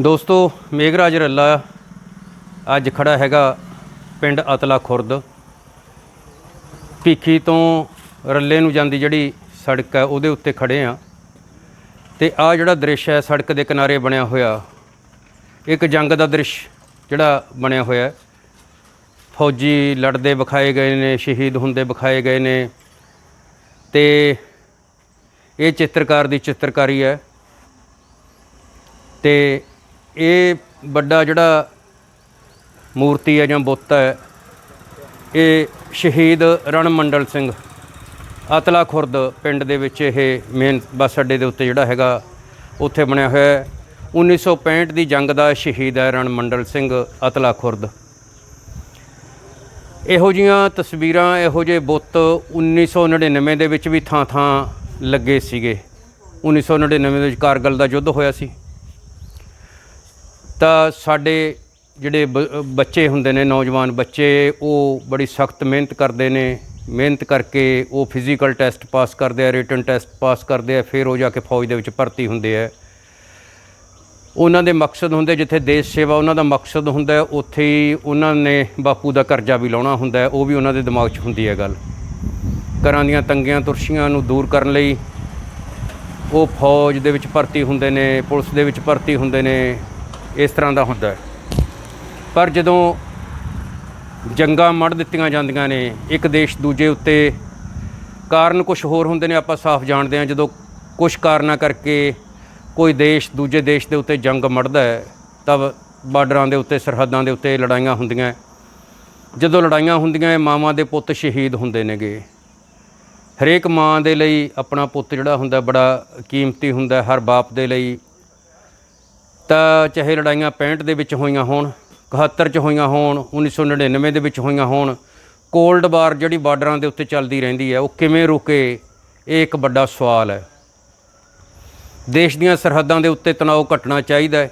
ਦੋਸਤੋ, ਮੇਘਰਾਜ ਰੱਲਾ ਅੱਜ ਖੜਾ ਹੈਗਾ ਪਿੰਡ ਅਤਲਾ ਖੁਰਦ। ਭੀਖੀ ਤੋਂ ਰੱਲੇ ਨੂੰ ਜਾਂਦੀ ਜਿਹੜੀ ਸੜਕ ਹੈ, ਉਹਦੇ ਉੱਤੇ ਖੜੇ ਆ ਤੇ ਆ ਜਿਹੜਾ ਦ੍ਰਿਸ਼ ਹੈ, ਸੜਕ ਦੇ ਕਿਨਾਰੇ ਬਣਿਆ ਹੋਇਆ, ਇੱਕ ਜੰਗ ਦਾ ਦ੍ਰਿਸ਼ ਜਿਹੜਾ ਬਣਿਆ ਹੋਇਆ ਫੌਜੀ ਲੜਦੇ ਵਿਖਾਏ ਗਏ ਨੇ, ਸ਼ਹੀਦ ਹੁੰਦੇ ਵਿਖਾਏ ਗਏ ਨੇ। ਤੇ ਇਹ ਚਿੱਤਰਕਾਰ ਦੀ ਚਿੱਤਰਕਾਰੀ ਹੈ। ਤੇ ਇਹ ਵੱਡਾ ਜਿਹੜਾ ਮੂਰਤੀ ਹੈ ਜਾਂ ਬੁੱਤ ਹੈ, ਇਹ ਸ਼ਹੀਦ ਰਣਮੰਡਲ ਸਿੰਘ ਅਤਲਾ ਖੁਰਦ ਪਿੰਡ ਦੇ ਵਿੱਚ ਇਹ ਮੇਨ ਬੱਸ ਅੱਡੇ ਦੇ ਉੱਤੇ ਜਿਹੜਾ ਹੈਗਾ, ਉੱਥੇ ਬਣਿਆ ਹੋਇਆ ਹੈ। 1965 ਦੀ ਜੰਗ ਦਾ ਸ਼ਹੀਦ ਹੈ ਰਣਮੰਡਲ ਸਿੰਘ ਅਤਲਾ ਖੁਰਦ। ਇਹੋ ਜੀਆਂ ਤਸਵੀਰਾਂ, ਇਹੋ ਜਿਹੇ ਬੁੱਤ 1999 ਦੇ ਵਿੱਚ ਵੀ ਥਾਂ-ਥਾਂ ਲੱਗੇ ਸੀਗੇ। 1999 ਦੇ ਵਿੱਚ ਕਾਰਗਲ ਦਾ ਯੁੱਧ ਹੋਇਆ ਸੀ। ਤਾਂ ਸਾਡੇ ਜਿਹੜੇ ਬ- ਬੱਚੇ ਹੁੰਦੇ ਨੇ, ਨੌਜਵਾਨ ਬੱਚੇ, ਉਹ ਬੜੀ ਸਖਤ ਮਿਹਨਤ ਕਰਦੇ ਨੇ। ਮਿਹਨਤ ਕਰਕੇ ਉਹ ਫਿਜ਼ੀਕਲ ਟੈਸਟ ਪਾਸ ਕਰਦੇ ਆ ਰਿਟਨ ਟੈਸਟ ਪਾਸ ਕਰਦੇ ਆ, ਫਿਰ ਉਹ ਜਾ ਕੇ ਫੌਜ ਦੇ ਵਿੱਚ ਭਰਤੀ ਹੁੰਦੇ ਆ। ਉਹਨਾਂ ਦੇ ਮਕਸਦ ਹੁੰਦੇ, ਜਿੱਥੇ ਦੇਸ਼ ਸੇਵਾ, ਉਹਨਾਂ ਦਾ ਮਕਸਦ ਹੁੰਦਾ ਉੱਥੇ ਹੀ ਉਹਨਾਂ ਨੇ ਬਾਪੂ ਦਾ ਕਰਜ਼ਾ ਵੀ ਲਾਉਣਾ ਹੁੰਦਾ ਉਹ ਵੀ ਉਹਨਾਂ ਦੇ ਦਿਮਾਗ 'ਚ ਹੁੰਦੀ ਹੈ ਗੱਲ। ਘਰਾਂ ਦੀਆਂ ਤੰਗੀਆਂ ਤੁਰਸ਼ੀਆਂ ਨੂੰ ਦੂਰ ਕਰਨ ਲਈ ਉਹ ਫੌਜ ਦੇ ਵਿੱਚ ਭਰਤੀ ਹੁੰਦੇ ਨੇ, ਪੁਲਿਸ ਦੇ ਵਿੱਚ ਭਰਤੀ ਹੁੰਦੇ ਨੇ। ਇਸ ਤਰ੍ਹਾਂ ਦਾ ਹੁੰਦਾ ਪਰ ਜਦੋਂ ਜੰਗਾਂ ਮੜ ਦਿੱਤੀਆਂ ਜਾਂਦੀਆਂ ਨੇ, ਇੱਕ ਦੇਸ਼ ਦੂਜੇ ਉੱਤੇ ਕਾਰਨ ਕੁਝ ਹੋਰ ਹੁੰਦੇ ਨੇ, ਆਪਾਂ ਸਾਫ਼ ਜਾਣਦੇ ਹਾਂ, ਜਦੋਂ ਕੁਝ ਕਾਰਨਾਂ ਕਰਕੇ ਕੋਈ ਦੇਸ਼ ਦੂਜੇ ਦੇਸ਼ ਦੇ ਉੱਤੇ ਜੰਗ ਮੜਦਾ ਹੈ, ਤਬ ਬਾਰਡਰਾਂ ਦੇ ਉੱਤੇ, ਸਰਹੱਦਾਂ ਦੇ ਉੱਤੇ ਲੜਾਈਆਂ ਹੁੰਦੀਆਂ। ਜਦੋਂ ਲੜਾਈਆਂ ਹੁੰਦੀਆਂ, ਇਹ ਮਾਵਾਂ ਦੇ ਪੁੱਤ ਸ਼ਹੀਦ ਹੁੰਦੇ ਨੇਗੇ। ਹਰੇਕ ਮਾਂ ਦੇ ਲਈ ਆਪਣਾ ਪੁੱਤ ਜਿਹੜਾ ਹੁੰਦਾ, ਬੜਾ ਕੀਮਤੀ ਹੁੰਦਾ ਹਰ ਬਾਪ ਦੇ ਲਈ ਤਾਂ ਚਾਹੇ ਲੜਾਈਆਂ 65 ਦੇ ਵਿੱਚ ਹੋਈਆਂ ਹੋਣ 71 ਚ ਹੋਈਆਂ ਹੋਣ 1999 ਦੇ ਵਿੱਚ ਹੋਈਆਂ ਹੋਣ, ਕੋਲਡ ਵਾਰ ਜਿਹੜੀ ਬਾਰਡਰਾਂ ਦੇ ਉੱਤੇ ਚੱਲਦੀ ਰਹਿੰਦੀ ਹੈ, ਉਹ ਕਿਵੇਂ ਰੁਕੇ, ਇਹ ਇੱਕ ਵੱਡਾ ਸਵਾਲ ਹੈ। ਦੇਸ਼ ਦੀਆਂ ਸਰਹੱਦਾਂ ਦੇ ਉੱਤੇ ਤਣਾਅ ਘਟਣਾ ਚਾਹੀਦਾ ਹੈ।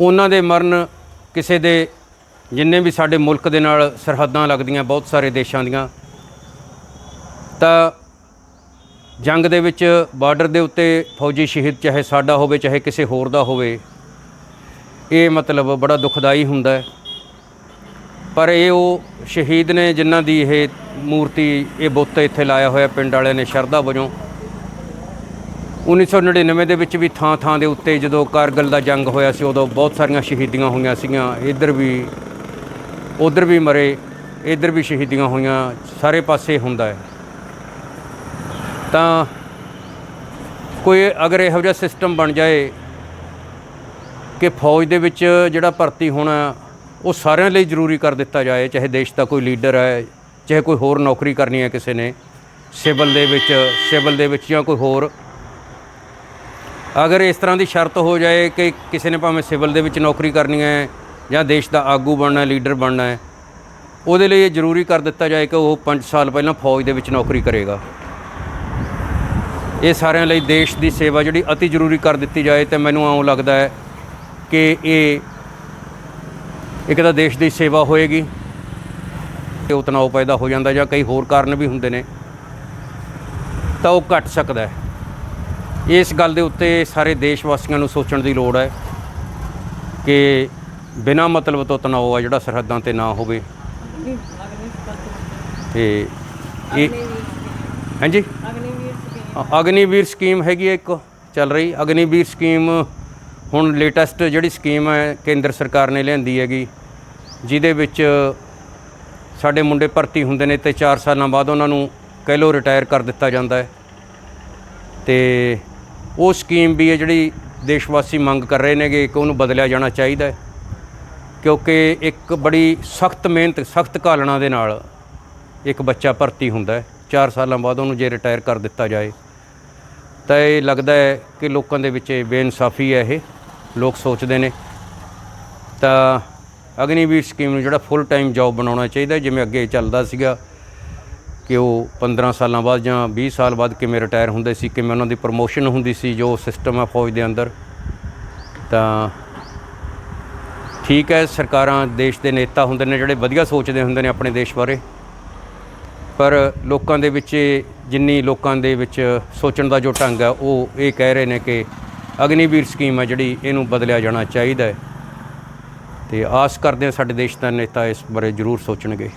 ਉਹਨਾਂ ਦੇ ਮਰਨ ਕਿਸੇ ਦੇ, ਜਿੰਨੇ ਵੀ ਸਾਡੇ ਮੁਲਕ ਦੇ ਨਾਲ ਸਰਹੱਦਾਂ ਲੱਗਦੀਆਂ ਬਹੁਤ ਸਾਰੇ ਦੇਸ਼ਾਂ ਦੀਆਂ, ਤਾਂ ਜੰਗ ਦੇ ਵਿੱਚ ਬਾਰਡਰ ਦੇ ਉੱਤੇ ਫੌਜੀ ਸ਼ਹੀਦ ਚਾਹੇ ਸਾਡਾ ਹੋਵੇ, ਚਾਹੇ ਕਿਸੇ ਹੋਰ ਦਾ ਹੋਵੇ, ਇਹ ਮਤਲਬ ਬੜਾ ਦੁਖਦਾਈ ਹੁੰਦਾ ਹੈ। ਪਰ ਇਹ ਉਹ ਸ਼ਹੀਦ ਨੇ ਜਿਨ੍ਹਾਂ ਦੀ ਇਹ ਮੂਰਤੀ, ਇਹ ਬੁੱਤ ਇੱਥੇ ਲਾਇਆ ਹੋਇਆ ਪਿੰਡ ਵਾਲਿਆਂ ਨੇ ਸ਼ਰਧਾ ਵਜੋਂ। 1999 ਦੇ ਵਿੱਚ ਵੀ ਥਾਂ ਥਾਂ ਦੇ ਉੱਤੇ ਜਦੋਂ ਕਾਰਗਲ ਦਾ ਜੰਗ ਹੋਇਆ ਸੀ, ਉਦੋਂ ਬਹੁਤ ਸਾਰੀਆਂ ਸ਼ਹੀਦੀਆਂ ਹੋਈਆਂ ਸੀਗੀਆਂ। ਇੱਧਰ ਵੀ, ਉਧਰ ਵੀ ਮਰੇ, ਇੱਧਰ ਵੀ ਸ਼ਹੀਦੀਆਂ ਹੋਈਆਂ, ਸਾਰੇ ਪਾਸੇ ਹੁੰਦਾ ਹੈ। ਤਾਂ ਕੋਈ ਅਗਰ ਇਹੋ ਜਿਹਾ ਸਿਸਟਮ ਬਣ ਜਾਏ ਕਿ ਫੌਜ ਦੇ ਵਿੱਚ ਜਿਹੜਾ ਭਰਤੀ ਹੋਣਾ ਉਹ ਸਾਰਿਆਂ ਲਈ ਜ਼ਰੂਰੀ ਕਰ ਦਿੱਤਾ ਜਾਏ, ਚਾਹੇ ਦੇਸ਼ ਦਾ ਕੋਈ ਲੀਡਰ ਹੈ, ਚਾਹੇ ਕੋਈ ਹੋਰ ਨੌਕਰੀ ਕਰਨੀ ਹੈ ਕਿਸੇ ਨੇ, ਸਿਵਲ ਦੇ ਵਿੱਚ, ਸਿਵਲ ਦੇ ਵਿੱਚ ਜਾਂ ਕੋਈ ਹੋਰ। ਅਗਰ ਇਸ ਤਰ੍ਹਾਂ ਦੀ ਸ਼ਰਤ ਹੋ ਜਾਏ ਕਿ ਕਿਸੇ ਨੇ ਭਾਵੇਂ ਸਿਵਲ ਦੇ ਵਿੱਚ ਨੌਕਰੀ ਕਰਨੀ ਹੈ ਜਾਂ ਦੇਸ਼ ਦਾ ਆਗੂ ਬਣਨਾ ਹੈ ਲੀਡਰ ਬਣਨਾ ਹੈ, ਉਹਦੇ ਲਈ ਇਹ ਜ਼ਰੂਰੀ ਕਰ ਦਿੱਤਾ ਜਾਏ ਕਿ ਉਹ 5 ਸਾਲ ਪਹਿਲਾਂ ਫੌਜ ਦੇ ਵਿੱਚ ਨੌਕਰੀ ਕਰੇਗਾ। ਇਹ ਸਾਰਿਆਂ ਲਈ ਦੇਸ਼ ਦੀ ਸੇਵਾ ਜਿਹੜੀ ਅਤੀ ਜ਼ਰੂਰੀ ਕਰ ਦਿੱਤੀ ਜਾਏ ਤੇ ਮੈਨੂੰ ਆਉਂ ਲੱਗਦਾ ਹੈ ਕਿ ਇਹ ਇੱਕ ਤਾਂ ਦੇਸ਼ ਦੀ ਸੇਵਾ ਹੋਏਗੀ ਤੇ ਉਹ ਤਣਾਅ ਪੈਦਾ ਹੋ ਜਾਂਦਾ ਜਾਂ ਕਈ ਹੋਰ ਕਾਰਨ ਵੀ ਹੁੰਦੇ ਨੇ ਤਾਂ ਉਹ ਘਟ ਸਕਦਾ ਹੈ। ਇਸ ਗੱਲ ਦੇ ਉੱਤੇ ਸਾਰੇ ਦੇਸ਼ ਵਾਸੀਆਂ ਨੂੰ ਸੋਚਣ ਦੀ ਲੋੜ ਹੈ ਕਿ ਬਿਨਾਂ ਮਤਲਬ ਤੋਂ ਤਣਾਅ ਆ ਜਿਹੜਾ ਸਰਹੱਦਾਂ ਤੇ ਨਾ ਹੋਵੇ। ਤੇ ਇਹ ਹਾਂਜੀ? ਅਗਨੀਵੀਰ ਸਕੀਮ ਹੈਗੀ ਹੈ ਇੱਕ, ਚੱਲ ਰਹੀ। ਅਗਨੀਵੀਰ ਸਕੀਮ ਹੁਣ ਲੇਟੈਸਟ ਜਿਹੜੀ ਸਕੀਮ ਹੈ, ਕੇਂਦਰ ਸਰਕਾਰ ਨੇ ਲਿਆਂਦੀ ਹੈਗੀ, ਜਿਹਦੇ ਵਿੱਚ ਸਾਡੇ ਮੁੰਡੇ ਭਰਤੀ ਹੁੰਦੇ ਨੇ ਤੇ 4 ਸਾਲਾਂ ਬਾਅਦ ਉਹਨਾਂ ਨੂੰ ਕਹਿ ਲਓ ਰਿਟਾਇਰ ਕਰ ਦਿੱਤਾ ਜਾਂਦਾ ਹੈ। ਤੇ ਉਹ ਸਕੀਮ ਵੀ ਹੈ ਜਿਹੜੀ ਦੇਸ਼ ਵਾਸੀ ਮੰਗ ਕਰ ਰਹੇ ਨੇਗੇ ਕਿ ਉਹਨੂੰ ਬਦਲਿਆ ਜਾਣਾ ਚਾਹੀਦਾ ਹੈ। ਕਿਉਂਕਿ ਇੱਕ ਬੜੀ ਸਖਤ ਮਿਹਨਤ, ਸਖਤ ਘਾਲਣਾ ਦੇ ਨਾਲ ਇੱਕ ਬੱਚਾ ਭਰਤੀ ਹੁੰਦਾ ਹੈ। 4 ਸਾਲਾਂ ਬਾਅਦ ਉਹਨੂੰ ਜੇ ਰਿਟਾਇਰ ਕਰ ਦਿੱਤਾ ਜਾਏ, ਤਾਂ ਇਹ ਲੱਗਦਾ ਹੈ ਕਿ ਲੋਕਾਂ ਦੇ ਵਿੱਚ ਇਹ ਬੇਇਨਸਾਫੀ ਹੈ ਇਹ, ਲੋਕ ਸੋਚਦੇ ਨੇ। ਤਾਂ ਅਗਨੀਵੀਰ ਸਕੀਮ ਨੂੰ ਜਿਹੜਾ ਫੁੱਲ ਟਾਈਮ ਜੌਬ ਬਣਾਉਣਾ ਚਾਹੀਦਾ, ਜਿਵੇਂ ਅੱਗੇ ਚੱਲਦਾ ਸੀਗਾ ਕਿ ਉਹ 15 ਸਾਲਾਂ ਬਾਅਦ ਜਾਂ 20 ਸਾਲ ਬਾਅਦ ਕਿਵੇਂ ਰਿਟਾਇਰ ਹੁੰਦੇ ਸੀ, ਕਿਵੇਂ ਉਹਨਾਂ ਦੀ ਪ੍ਰਮੋਸ਼ਨ ਹੁੰਦੀ ਸੀ, ਜੋ ਸਿਸਟਮ ਹੈ ਫੌਜ ਦੇ ਅੰਦਰ, ਤਾਂ ਠੀਕ ਹੈ, ਸਰਕਾਰਾਂ, ਦੇਸ਼ ਦੇ ਨੇਤਾ ਹੁੰਦੇ ਨੇ, ਜਿਹੜੇ ਵਧੀਆ ਸੋਚਦੇ ਹੁੰਦੇ ਨੇ ਆਪਣੇ ਦੇਸ਼ ਬਾਰੇ। ਪਰ ਲੋਕਾਂ ਦੇ ਵਿੱਚ ਇਹ- ਜਿੰਨੀ ਲੋਕਾਂ ਦੇ ਵਿੱਚ ਸੋਚਣ ਦਾ ਜੋ ਢੰਗ ਹੈ, ਉਹ ਇਹ ਕਹਿ ਰਹੇ ਨੇ ਕਿ ਅਗਨੀਵੀਰ ਸਕੀਮ ਹੈ ਜਿਹੜੀ ਇਹਨੂੰ ਬਦਲਿਆ ਜਾਣਾ ਚਾਹੀਦਾ ਹੈ। ਤੇ ਆਸ ਕਰਦੇ ਹਾਂ ਸਾਡੇ ਦੇਸ਼ ਦਾ ਨੇਤਾ ਇਸ ਬਾਰੇ ਜ਼ਰੂਰ ਸੋਚਣਗੇ।